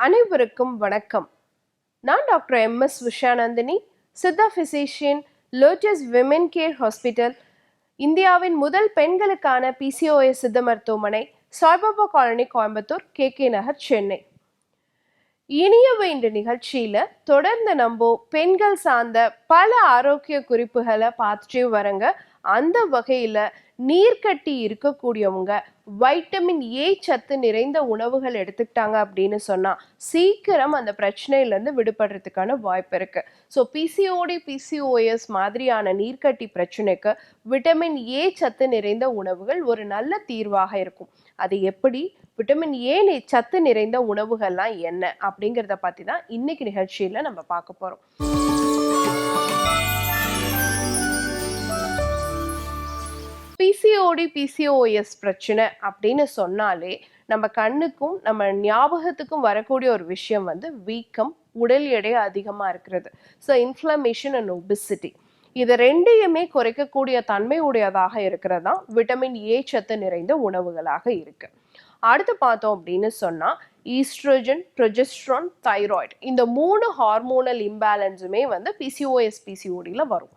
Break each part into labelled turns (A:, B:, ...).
A: அனைவருக்கும் வணக்கம். நான் doctor M. S. Vishanandini Siddha physician lotus women care hospital இந்தியாவின் முதல் பெண்களுக்கான பிசிஓஎஸ் சித்த மருத்துவமனை Saibaba colony Coimbatore K. K. Nagar Chennai. இனிய வேண்டு நிகழ்ச்சியில் தொடர்ந்து நம்ம பெண்கள் சார்ந்த பல ஆரோக்கிய குறிப்புகளை பார்த்துட்டே வரங்க. அந்த வகையில் நீர்க்கட்டி இருக்கக்கூடியவங்க வைட்டமின் ஏ சத்து நிறைந்த உணவுகள் எடுத்துக்கிட்டாங்க அப்படின்னு சொன்னா சீக்கிரம் அந்த பிரச்சனையிலேருந்து விடுபடுறதுக்கான வாய்ப்பு இருக்கு. ஸோ பிசிஓடி பிசிஓஎஸ் மாதிரியான நீர்க்கட்டி பிரச்சனைக்கு விட்டமின் ஏ சத்து நிறைந்த உணவுகள் ஒரு நல்ல தீர்வாக இருக்கும். அது எப்படி? விட்டமின் ஏ நி- சத்து நிறைந்த உணவுகள்லாம் என்ன? அப்படிங்கிறத பற்றி தான் இன்னைக்கு நிகழ்ச்சியில் நம்ம பார்க்க போகிறோம் பிசிஓடி பிசிஓஎஸ் பிரச்சனை அப்படின்னு சொன்னாலே நம்ம கண்ணுக்கும் நம்ம ஞாபகத்துக்கும் வரக்கூடிய ஒரு விஷயம் வந்து வீக்கம் உடல் எடை அதிகமாக இருக்கிறது. ஸோ இன்ஃப்ளமேஷன் அண்ட் ஒபிசிட்டி இது ரெண்டையுமே குறைக்கக்கூடிய தன்மை உடையதாக இருக்கிறது? தான் விட்டமின் ஏ சத்து நிறைந்த உணவுகளாக இருக்கு. அடுத்து பார்த்தோம் அப்படின்னு சொன்னால் ஈஸ்ட்ரோஜன் ப்ரொஜெஸ்ட்ரான் தைராய்டு இந்த மூணு ஹார்மோனல் இம்பேலன்ஸுமே வந்து பிசிஓஎஸ் பிசிஓடியில் வரும்.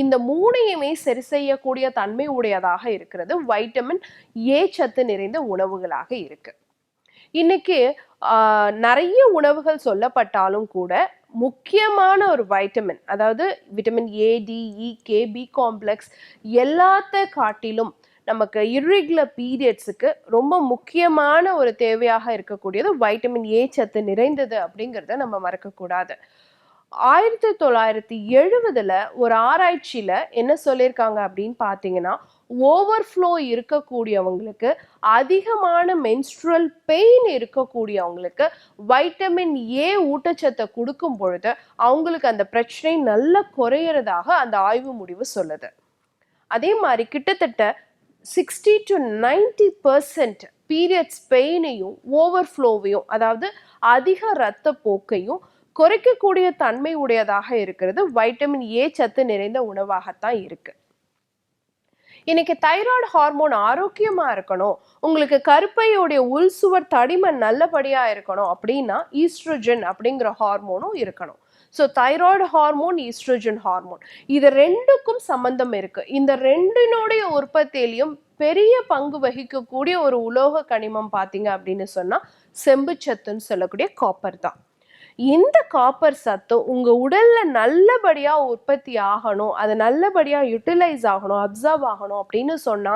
A: இந்த மூணையுமே சரி செய்யக்கூடிய தன்மை உடையதாக இருக்கிறது. வைட்டமின் ஏ சத்து நிறைந்த உணவுகளாக இருக்கு. இன்னைக்கு நிறைய உணவுகள் சொல்லப்பட்டாலும் கூட முக்கியமான ஒரு வைட்டமின் அதாவது vitamin A D E K B complex எல்லாத்த காட்டிலும் நமக்கு இர்ரெகுலர் பீரியட்ஸுக்கு ரொம்ப முக்கியமான ஒரு தேவையாக இருக்கக்கூடியது வைட்டமின் ஏ சத்து நிறைந்தது அப்படிங்கிறத நம்ம மறக்கக்கூடாது. ஆயிரத்தி தொள்ளாயிரத்தி எழுபதில் ஒரு ஆராய்ச்சியில என்ன சொல்லியிருக்காங்க அப்படின்னு பார்த்தீங்கன்னா ஓவர்ஃப்ளோ இருக்கக்கூடியவங்களுக்கு அதிகமான மென்ஸ்ட்ரல் பெயின் இருக்கக்கூடியவங்களுக்கு வைட்டமின் ஏ ஊட்டச்சத்தை கொடுக்கும் பொழுது அவங்களுக்கு அந்த பிரச்சனை நல்லா குறையிறதாக அந்த ஆய்வு முடிவு சொல்லுது. அதே மாதிரி கிட்டத்தட்ட sixty to ninety percent periods பெயினையும் ஓவர்ஃப்ளோவையும் அதாவது அதிக இரத்த போக்கையும் குறைக்கக்கூடிய தன்மை உடையதாக இருக்கிறது. வைட்டமின் ஏ சத்து நிறைந்த உணவாகத்தான் இருக்கு. இன்னைக்கு தைராய்டு ஹார்மோன் ஆரோக்கியமா இருக்கணும். உங்களுக்கு கருப்பையோடைய உள் சுவர் தடிமன் நல்லபடியா இருக்கணும் அப்படின்னா ஈஸ்ட்ரோஜன் அப்படிங்கிற ஹார்மோனும் இருக்கணும். So thyroid hormone estrogen hormone. இது ரெண்டுக்கும் சம்பந்தம் இருக்கு. இந்த ரெண்டினுடைய உற்பத்தியிலையும் பெரிய பங்கு வகிக்கக்கூடிய ஒரு உலோக கனிமம் பார்த்தீங்க அப்படின்னு சொன்னா செம்புச்சத்துன்னு சொல்லக்கூடிய காப்பர் தான். இந்த காப்பர் சத்து உங்க உடல்ல நல்லபடியா உற்பத்தி ஆகணும் அது நல்லபடியா யூட்டிலைஸ் ஆகணும் அப்சர்வ் ஆகணும் அப்படின்னு சொன்னா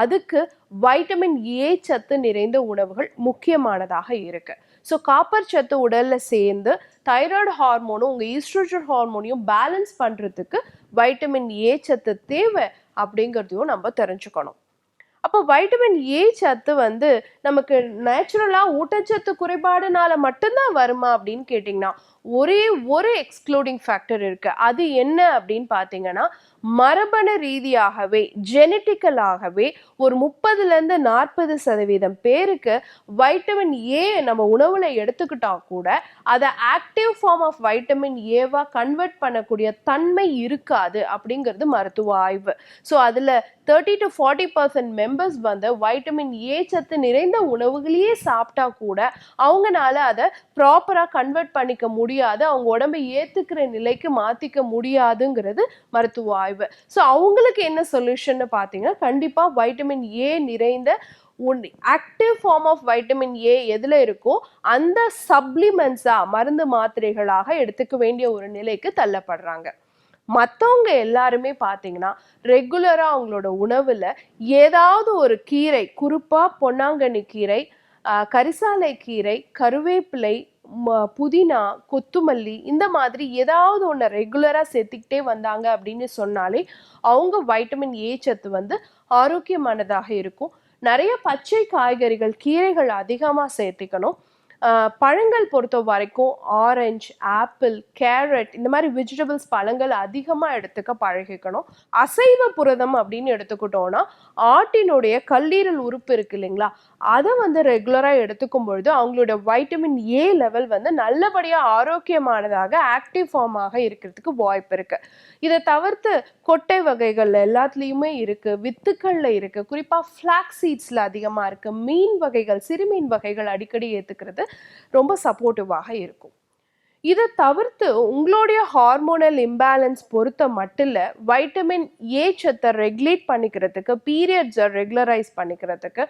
A: அதுக்கு வைட்டமின் ஏ சத்து நிறைந்த உணவுகள் முக்கியமானதாக இருக்கு. ஸோ காப்பர் சத்து உடல்ல சேர்ந்து தைராய்டு ஹார்மோனும் உங்க ஈஸ்ட்ரோஜன் ஹார்மோனையும் பேலன்ஸ் பண்றதுக்கு வைட்டமின் ஏ சத்து தேவை அப்படிங்கிறதையும் நம்ம தெரிஞ்சுக்கணும். அப்போ வைட்டமின் ஏ சத்து வந்து நமக்கு நேச்சுரலாக ஊட்டச்சத்து குறைபாடுனால மட்டும்தான் வருமா அப்படின்னு கேட்டிங்கன்னா ஒரே ஒரு எக்ஸ்க்ளூடிங் ஃபேக்டர் இருக்குது அது என்ன அப்படின்னு பார்த்தீங்கன்னா மரபணு ரீதியாகவே ஜெனட்டிக்கலாகவே ஒரு முப்பதுலேருந்து நாற்பது சதவீதம் பேருக்கு வைட்டமின் ஏ நம்ம உணவில் எடுத்துக்கிட்டா கூட அதை ஆக்டிவ் ஃபார்ம் ஆஃப் வைட்டமின் ஏவாக கன்வெர்ட் பண்ணக்கூடிய தன்மை இருக்காது அப்படிங்கிறது மருத்துவ ஆய்வு. ஸோ அதில் thirty to forty percent members வந்து வைட்டமின் ஏ சத்து நிறைந்த உணவுகளையே சாப்பிட்டா கூட அவங்கனால அதை ப்ராப்பராக கன்வெர்ட் பண்ணிக்க முடியாது அவங்க உடம்பை ஏற்றுக்கிற நிலைக்கு மாற்றிக்க முடியாதுங்கிறது மருத்துவ ஆய்வு ஸோ அவங்களுக்கு என்ன சொல்யூஷன் பார்த்தீங்கன்னா கண்டிப்பாக வைட்டமின் ஏ நிறைந்த active form of vitamin A எதில் இருக்கோ அந்த சப்ளிமெண்ட்ஸாக மருந்து மாத்திரைகளாக எடுத்துக்க வேண்டிய ஒரு நிலைக்கு தள்ளப்படுறாங்க. மற்றவங்க எல்லாருமே பார்த்தீங்கன்னா ரெகுலராக அவங்களோட உணவில் ஏதாவது ஒரு கீரை குறிப்பாக பொன்னாங்கண்ணி கீரை கரிசாலை கீரை கருவேப்பிலை புதினா கொத்துமல்லி இந்த மாதிரி ஏதாவது ஒன்று ரெகுலராக சேர்த்துக்கிட்டே வந்தாங்க அப்படின்னு சொன்னாலே அவங்க வைட்டமின் ஏ சத்து வந்து ஆரோக்கியமானதாக இருக்கும். நிறைய பச்சை காய்கறிகள் கீரைகள் அதிகமாக சேர்த்துக்கணும். பழங்கள் பொறுத்த வரைக்கும் ஆரஞ்சு ஆப்பிள் கேரட் இந்த மாதிரி வெஜிடபிள்ஸ் பழங்கள் அதிகமாக எடுத்துக்க பழகிக்கணும். அசைவ புரதம் அப்படின்னு எடுத்துக்கிட்டோம்னா ஆட்டினுடைய கல்லீரல் உறுப்பு இருக்கு இல்லைங்களா? அதை வந்து ரெகுலராக எடுத்துக்கும் பொழுது அவங்களோட வைட்டமின் ஏ லெவல் வந்து நல்லபடியாக ஆரோக்கியமானதாக ஆக்டிவ் ஃபார்மாக இருக்கிறதுக்கு வாய்ப்பு இருக்குது இதை தவிர்த்து கொட்டை வகைகள் எல்லாத்துலேயுமே இருக்குது வித்துக்களில் இருக்குது குறிப்பாக ஃப்ளாக் சீட்ஸில் அதிகமாக இருக்குது மீன் வகைகள் சிறுமீன் வகைகள் அடிக்கடி ஏற்றுக்கிறது ரொம்ப சப்போர்ட்டிவாக இருக்கும். இதை தவிர்த்து உங்களுடைய ஹார்மோனல் இம்பேலன்ஸ் பொறுத்த மட்டும் இல்லை வைட்டமின் ஏ சத்தை ரெகுலேட் பண்ணிக்கிறதுக்கு பீரியட்ஸை ரெகுலரைஸ் பண்ணிக்கிறதுக்கு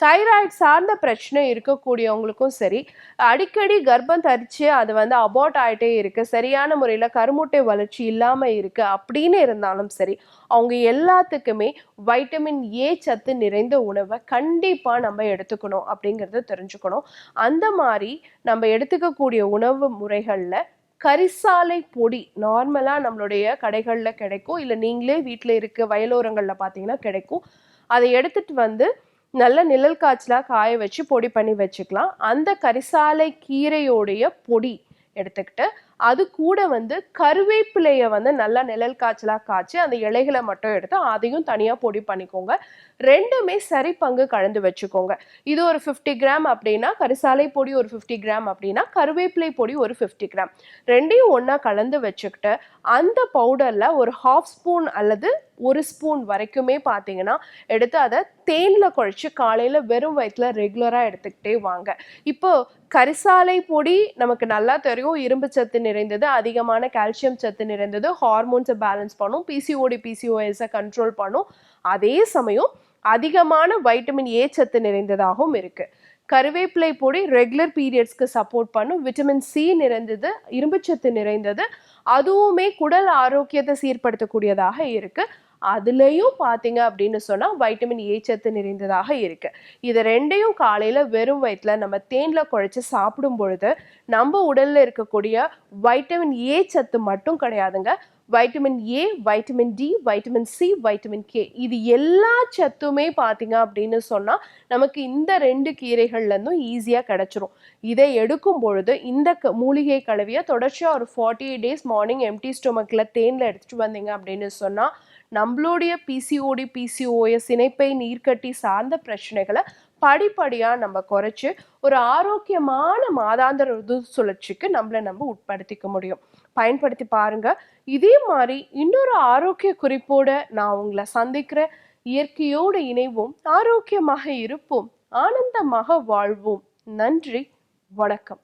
A: தைராய்டு சார்ந்த பிரச்சனை இருக்கக்கூடியவங்களுக்கும் சரி அடிக்கடி கர்ப்பம் தரிச்சு அது வந்து அபார்ட் ஆகிட்டே இருக்கு சரியான முறையில் கருமுட்டை வளர்ச்சி இல்லாமல் இருக்கு அப்படின்னு இருந்தாலும் சரி அவங்க எல்லாத்துக்குமே வைட்டமின் ஏ சத்து நிறைந்த உணவை கண்டிப்பாக நம்ம எடுத்துக்கணும் அப்படிங்கிறத தெரிஞ்சுக்கணும். அந்த மாதிரி நம்ம எடுத்துக்கக்கூடிய உணவு முறைகளில் கரிசாலை பொடி நார்மலாக நம்மளுடைய கடைகளில் கிடைக்கும் இல்லை நீங்களே வீட்டில் இருக்க வயலோரங்களில் பார்த்தீங்கன்னா கிடைக்கும். அதை எடுத்துட்டு வந்து நல்ல நிழல் காய்ச்சலாக காய வச்சு பொடி பண்ணி வச்சுக்கலாம். அந்த கரிசாலை கீரையோடைய பொடி எடுத்துக்கிட்டு அது கூட வந்து கருவேப்பிலையை வந்து நல்லா நிழல் காய்ச்சலாக காய்ச்சி அந்த இலைகளை மட்டும் எடுத்து அதையும் தனியாக பொடி பண்ணிக்கோங்க. ரெண்டுமே சரி பங்கு கலந்து வச்சுக்கோங்க. இது ஒரு ஃபிஃப்டி கிராம் அப்படின்னா கரிசாலை பொடி ஒரு ஃபிஃப்டி கிராம் அப்படின்னா கருவேப்பிலை பொடி ஒரு ஃபிஃப்டி கிராம் ரெண்டையும் ஒன்றா கலந்து வச்சுக்கிட்டு அந்த பவுடரில் ஒரு ஹாஃப் ஸ்பூன் அல்லது ஒரு ஸ்பூன் வரைக்குமே பார்த்தீங்கன்னா எடுத்து அதை தேனில் குழச்சி காலையில் வெறும் வயிற்றில் ரெகுலராக எடுத்துக்கிட்டே வாங்க. இப்போ கரிசாலை பொடி நமக்கு நல்லா தெரியும். இரும்பு சத்து நிறைந்தது அதிகமான கால்சியம் சத்து நிறைந்தது ஹார்மோன்ஸை பேலன்ஸ் பண்ணும் பிசிஓடி பிசிஓஎஸை கண்ட்ரோல் பண்ணும். அதே சமயம் அதிகமான வைட்டமின் ஏ சத்து நிறைந்ததாகவும் இருக்குது கருவேப்பிலை பொடி ரெகுலர் பீரியட்ஸ்க்கு சப்போர்ட் பண்ணும். விட்டமின் சி நிறைந்தது இரும்புச்சத்து நிறைந்தது அதுவுமே குடல் ஆரோக்கியத்தை சீர்படுத்தக்கூடியதாக இருக்குது அதுலேயும் பார்த்தீங்க அப்படின்னு சொன்னால் வைட்டமின் ஏ சத்து நிறைந்ததாக இருக்குது இது ரெண்டையும் காலையில் வெறும் வயிற்றில் நம்ம தேனில் குழைச்சி சாப்பிடும் பொழுது நம்ம உடலில் இருக்கக்கூடிய வைட்டமின் ஏ சத்து மட்டும் கிடையாதுங்க. Vitamin A vitamin D vitamin C vitamin K இது எல்லா சத்துமே பார்த்தீங்க அப்படின்னு சொன்னால் நமக்கு இந்த ரெண்டு கீரைகள்லேருந்தும் ஈஸியாக கிடச்சிரும். இதை எடுக்கும் பொழுது இந்த க மூலிகை கலவையை தொடர்ச்சியாக ஒரு forty eight days morning empty ஸ்டொமக்கில் தேனில் எடுத்துகிட்டு வந்தீங்க அப்படின்னு சொன்னால் நம்மளுடைய பிசிஓடி பிசிஓஎஸ் இணைப்பை நீர்க்கட்டி சார்ந்த பிரச்சனைகளை படிப்படியாக நம்ம குறைச்சி ஒரு ஆரோக்கியமான மாதாந்திர ருது சுழற்சிக்கு நம்மளை நம்ம உட்படுத்திக்க முடியும். பயன்படுத்தி பாருங்க. இதே மாதிரி இன்னொரு ஆரோக்கிய குறிப்போட நான் உங்களை சந்திக்கிற இயற்கையோடு இணைவோம். ஆரோக்கியமாக இருப்போம். ஆனந்தமாக வாழ்வோம். நன்றி. வணக்கம்.